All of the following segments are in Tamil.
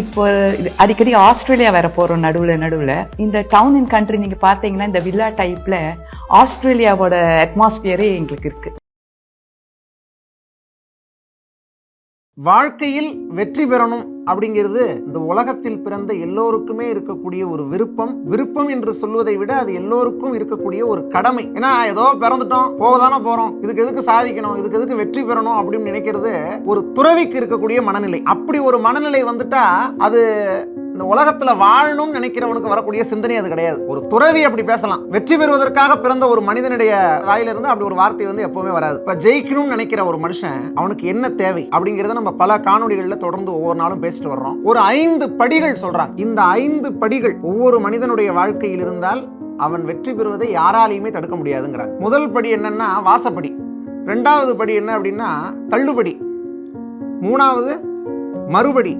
இப்போ அடிக்கடி ஆஸ்திரேலியா வர போகிறோம் நடுவில் நடுவில். இந்த டவுன் அண்ட் கண்ட்ரி நீங்கள் பார்த்தீங்கன்னா இந்த வில்லா டைப்பில் ஆஸ்திரேலியாவோட அட்மாஸ்பியரே எங்களுக்கு இருக்குது வாழ்க்கையில் வெற்றி பெறணும் அப்படிங்கிறது இந்த உலகத்தில் பிறந்த எல்லோருக்குமே இருக்கக்கூடிய ஒரு விருப்பம். விருப்பம் என்று சொல்வதை விட அது எல்லோருக்கும் இருக்கக்கூடிய ஒரு கடமை. ஏன்னா ஏதோ பிறந்துட்டோம் போகதானே போறோம். இதுக்கு எதுக்கு சாதிக்கணும் இதுக்கு எதுக்கு வெற்றி பெறணும் அப்படின்னு நினைக்கிறது ஒரு துறவிக்கு இருக்கக்கூடிய மனநிலை. அப்படி ஒரு மனநிலை வந்துட்டா அது இந்த உலகத்துல வாழணும்னு நினைக்கிறவனுக்கு வரக்கூடிய சிந்தனை அது கிடையாது. ஒரு துறவி அப்படி பேசலாம். வெற்றி பெறுவதற்காக பிறந்த ஒரு மனிதனுடைய வாயிலிருந்து அப்படி ஒரு வார்த்தை வந்து எப்பவுமே வராது. இப்ப ஜெயிக்கணும்னு நினைக்கிற ஒரு மனுஷன் அவனுக்கு என்ன தேவை அப்படிங்கறத நம்ம பல காணொளிகள்ல தொடர்ந்து ஒவ்வொரு நாளும் பேசிட்டு வர்றோம். ஒரு ஐந்து படிகள் சொல்றாங்க. இந்த ஐந்து படிகள் ஒவ்வொரு மனிதனுடைய வாழ்க்கையில் இருந்தால் அவன் வெற்றி பெறுவதை யாராலையுமே தடுக்க முடியாதுங்கிறாங்க முதல் படி என்னன்னா வாசப்படி. ரெண்டாவது படி என்ன அப்படின்னா தள்ளுபடி. மூணாவது மறுபடி.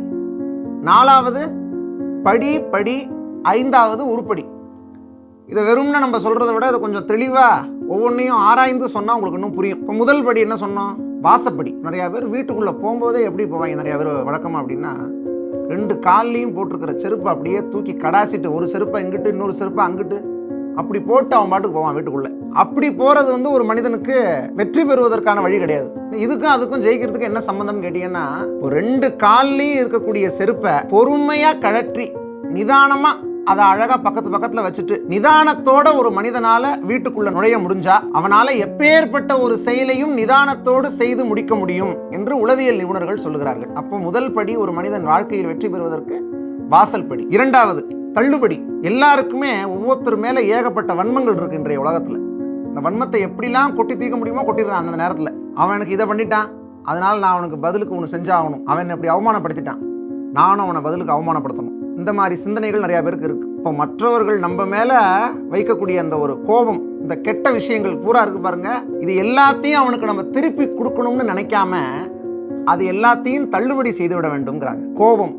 நாலாவது படி படி ஐந்தாவது உருப்படி. இதை வெறும்னு நம்ம சொல்கிறத விட இதை கொஞ்சம் தெளிவாக ஒவ்வொன்றையும் ஆராய்ந்து சொன்னால் உங்களுக்கு இன்னும் புரியும். இப்போ முதல் படி என்ன சொன்னோம்? வாசப்படி. நிறையா பேர் வீட்டுக்குள்ளே போகும்போதே எப்படி போவாங்க? நிறையா பேர் வழக்கமாக அப்படின்னா ரெண்டு கால்லையும் போட்டிருக்கிற செருப்பை அப்படியே தூக்கி கடாசிட்டு ஒரு செருப்பை இங்கிட்டு இன்னொரு செருப்பை அங்கிட்டு அப்படி போட்டு அவன் பாட்டுக்கு போவான் வீட்டுக்குள்ளே. அப்படி போகிறது வந்து ஒரு மனிதனுக்கு வெற்றி பெறுவதற்கான வழி கிடையாது. இதுக்கும் அதுக்கும் ஜெயிக்கிறதுக்கு என்ன சம்மந்தம்னு கேட்டிங்கன்னா ஒரு ரெண்டு கால்லையும் இருக்கக்கூடிய செருப்பை பொறுமையாக கழற்றி நிதானமாக அதை அழகா பக்கத்து பக்கத்துல வச்சுட்டு நிதானத்தோட ஒரு மனிதனால வீட்டுக்குள்ள நுழைய முடிஞ்சா அவனால எப்பேற்பட்ட ஒரு செயலையும் நிதானத்தோடு செய்து முடிக்க முடியும் என்று உளவியல் நிபுணர்கள் சொல்லுகிறார்கள். அப்போ முதல் படி ஒரு மனிதன் வாழ்க்கையில் வெற்றி பெறுவதற்கு வாசல் படி. இரண்டாவது தள்ளுபடி. எல்லாருக்குமே ஒவ்வொருத்தர் மேலே ஏகப்பட்ட வன்மங்கள் இருக்கு இன்றைய உலகத்தில். இந்த வன்மத்தை எப்படிலாம் கொட்டி தீர்க்க முடியுமோ கொட்டிடுறான் அந்த நேரத்தில். அவன் எனக்கு இதை பண்ணிட்டான். அதனால நான் அவனுக்கு பதிலுக்கு ஒன்று செஞ்சாகணும். அவன் என்னை இப்படி அவமானப்படுத்திட்டான். நானும் அவனை பதிலுக்கு அவமானப்படுத்தணும். இந்த மாதிரி சிந்தனைகள் நிறையா பேருக்கு இருக்கு. இப்போ மற்றவர்கள் நம்ம மேலே வைக்கக்கூடிய அந்த ஒரு கோபம் இந்த கெட்ட விஷயங்கள் பூரா இருக்கு பாருங்க. இது எல்லாத்தையும் அவனுக்கு நம்ம திருப்பி கொடுக்கணும்னு நினைக்காம அது எல்லாத்தையும் தள்ளுபடி செய்து விட வேண்டும்ங்கிறாங்க. கோபம்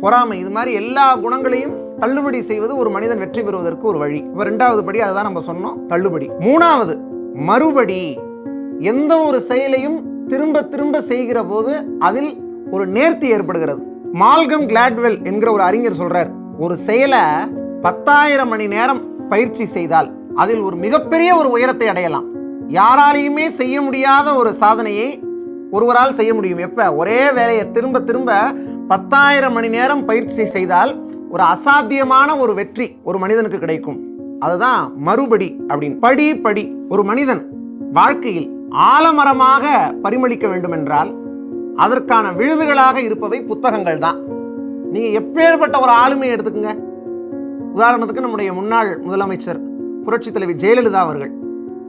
பொறாமை இது மாதிரி எல்லா குணங்களையும் தள்ளுபடி செய்வது ஒரு மனிதன் வெற்றி பெறுவதற்கு ஒரு வழி. இப்போ ரெண்டாவது படி அதுதான் நம்ம சொன்னோம் தள்ளுபடி. மூணாவது மறுபடி எந்த ஒரு செயலையும் திரும்ப திரும்ப செய்கிற போது அதில் ஒரு நேர்த்தி ஏற்படுகிறது. மால்கம் கிளாட்வெல் என்கிற ஒரு அறிஞர் சொல்றார் ஒரு செயலை பத்தாயிரம் மணி நேரம் பயிற்சி செய்தால் அதில் ஒரு மிகப்பெரிய ஒரு உயரத்தை அடையலாம். யாராலையுமே செய்ய முடியாத ஒரு சாதனையை ஒருவரால் செய்ய முடியும். எப்ப? ஒரே வேலையை திரும்ப திரும்ப பத்தாயிரம் மணி நேரம் பயிற்சி செய்தால் ஒரு அசாத்தியமான ஒரு வெற்றி ஒரு மனிதனுக்கு கிடைக்கும். அதுதான் மறுபடி அப்படின்னு. படி படி. ஒரு மனிதன் வாழ்க்கையில் ஆலமரமாக பரிமளிக்க வேண்டும் என்றால் அதற்கான விழுதுகளாக இருப்பவை புத்தகங்கள் தான். நீங்கள் எப்பேற்பட்ட ஒரு ஆளுமையை எடுத்துக்கங்க. உதாரணத்துக்கு நம்முடைய முன்னாள் முதலமைச்சர் புரட்சி தலைவி ஜெயலலிதா அவர்கள்.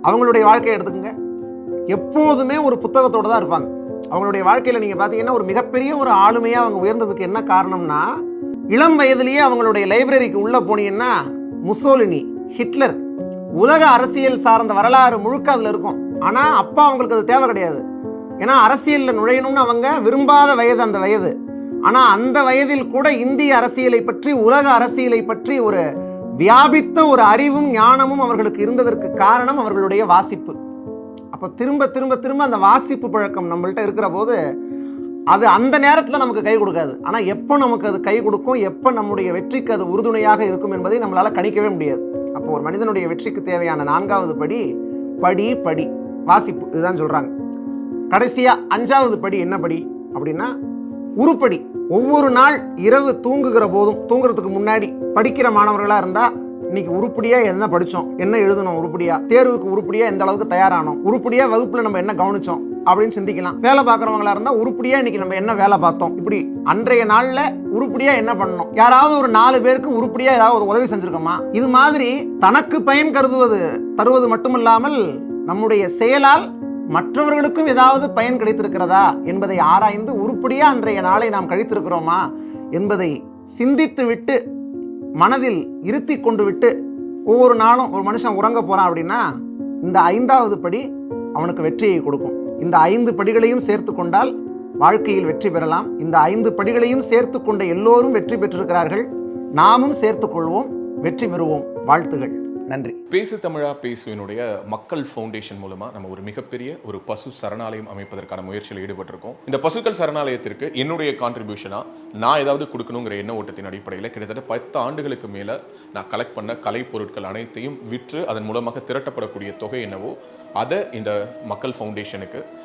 அவங்களுடைய வாழ்க்கையை எடுத்துக்கங்க. எப்போதுமே ஒரு புத்தகத்தோடு தான் இருப்பாங்க. அவங்களுடைய வாழ்க்கையில் நீங்கள் பார்த்தீங்கன்னா ஒரு மிகப்பெரிய ஒரு ஆளுமையாக அவங்க உயர்ந்ததுக்கு என்ன காரணம்னா இளம் வயதிலேயே அவங்களுடைய லைப்ரரிக்கு உள்ளே போனீங்கன்னா முசோலினி ஹிட்லர் உலக அரசியல் சார்ந்த வரலாறு முழுக்க அதில் இருக்கும். ஆனால் அப்பா அவங்களுக்கு அது தேவை கிடையாது. ஏன்னா அரசியலில் நுழையணும்னு அவங்க விரும்பாத வயது அந்த வயது. ஆனால் அந்த வயதில் கூட இந்திய அரசியலை பற்றி உலக அரசியலை பற்றி ஒரு வியாபித்த ஒரு அறிவும் ஞானமும் அவர்களுக்கு இருந்ததற்கு காரணம் அவர்களுடைய வாசிப்பு. அப்போ திரும்ப திரும்ப திரும்ப அந்த வாசிப்பு பழக்கம் நம்மள்கிட்ட இருக்கிற போது அது அந்த நேரத்தில் நமக்கு கை கொடுக்காது. ஆனால் எப்போ நமக்கு அது கை கொடுக்கும் எப்போ நம்முடைய வெற்றிக்கு அது உறுதுணையாக இருக்கும் என்பதை நம்மளால் கணிக்கவே முடியாது. அப்போ ஒரு மனிதனுடைய வெற்றிக்கு தேவையான நான்காவது படி படி படி வாசிப்பு இதுதான் சொல்கிறாங்க கடைசியாக அஞ்சாவது படி என்ன படி? அப்படின்னா உருப்படி. ஒவ்வொரு நாள் இரவு தூங்குகிற போதும் தூங்குறதுக்கு முன்னாடி படிக்கிற மாணவர்களாக இருந்தால் இன்னைக்கு உருப்படியா என்ன படித்தோம் என்ன எழுதணும் உருப்படியா? தேர்வுக்கு உருப்படியா எந்த அளவுக்கு தயாரானோம்? உருப்படியா வகுப்பில் நம்ம என்ன கவனிச்சோம்? அப்படின்னு சிந்திக்கலாம். வேலை பார்க்குறவங்களா இருந்தால் உருப்படியாக இன்னைக்கு நம்ம என்ன வேலை பார்த்தோம்? இப்படி அன்றைய நாளில் உருப்படியாக என்ன பண்ணணும்? யாராவது ஒரு நாலு பேருக்கு உருப்படியாக ஏதாவது ஒரு உதவி செஞ்சுருக்கோமா? இது மாதிரி தனக்கு பயன் கருதுவது தருவது மட்டுமல்லாமல் நம்முடைய செயலால் மற்றவர்களுக்கும் ஏதாவது பயன் கிடைத்திருக்கிறதா என்பதை ஆராய்ந்து உருப்படியாக அன்றைய நாளை நாம் கழித்திருக்கிறோமா என்பதை சிந்தித்து விட்டு மனதில் இருத்தி கொண்டு விட்டு ஒவ்வொரு நாளும் ஒரு மனுஷன் உறங்க போகிறான் அப்படின்னா இந்த ஐந்தாவது படி அவனுக்கு வெற்றியை கொடுக்கும். இந்த ஐந்து படிகளையும் சேர்த்து கொண்டால் வாழ்க்கையில் வெற்றி பெறலாம். இந்த ஐந்து படிகளையும் சேர்த்து கொண்ட எல்லோரும் வெற்றி பெற்றிருக்கிறார்கள். நாமும் சேர்த்து கொள்வோம். வெற்றி பெறுவோம். வாழ்த்துகள். நன்றி. பேசு தமிழா பேசுவினுடைய மக்கள் ஃபவுண்டேஷன் மூலமா நம்ம ஒரு மிகப்பெரிய ஒரு பசு சரணாலயம் அமைப்பதற்கான முயற்சியில் ஈடுபட்டிருக்கோம். இந்த பசுக்கள் சரணாலயத்திற்கு என்னுடைய கான்ட்ரிபியூஷனா நான் ஏதாவது கொடுக்கணுங்கிற எண்ண ஓட்டத்தின் அடிப்படையில் கிட்டத்தட்ட பத்து ஆண்டுகளுக்கு மேல நான் கலெக்ட் பண்ண கலை பொருட்கள் அனைத்தையும் விற்று அதன் மூலமாக திரட்டப்படக்கூடிய தொகை என்னவோ அதை இந்த மக்கள் ஃபவுண்டேஷனுக்கு